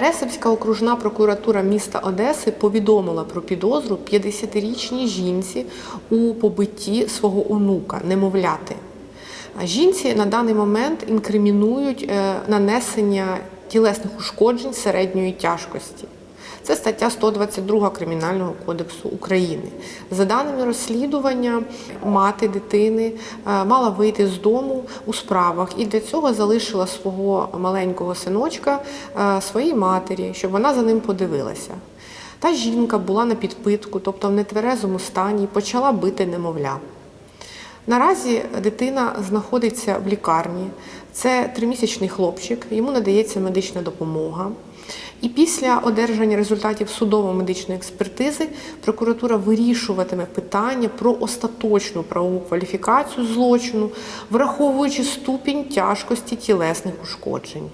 Пересипська окружна прокуратура міста Одеси повідомила про підозру 50-річній жінці у побитті свого онука, немовляти. Жінці на даний момент інкримінують е, нанесення тілесних ушкоджень середньої тяжкості. Це стаття 122 Кримінального кодексу України. За даними розслідування, мати дитини е, мала вийти з дому у справах і для цього залишила свого маленького синочка е, своїй матері, щоб вона за ним подивилася. Та жінка була на підпитку, тобто в нетверезому стані, почала бити немовля. Наразі дитина знаходиться в лікарні. Це тримісячний хлопчик, йому надається медична допомога. І після одержання результатів судово-медичної експертизи прокуратура вирішуватиме питання про остаточну правову кваліфікацію злочину, враховуючи ступінь тяжкості тілесних ушкоджень.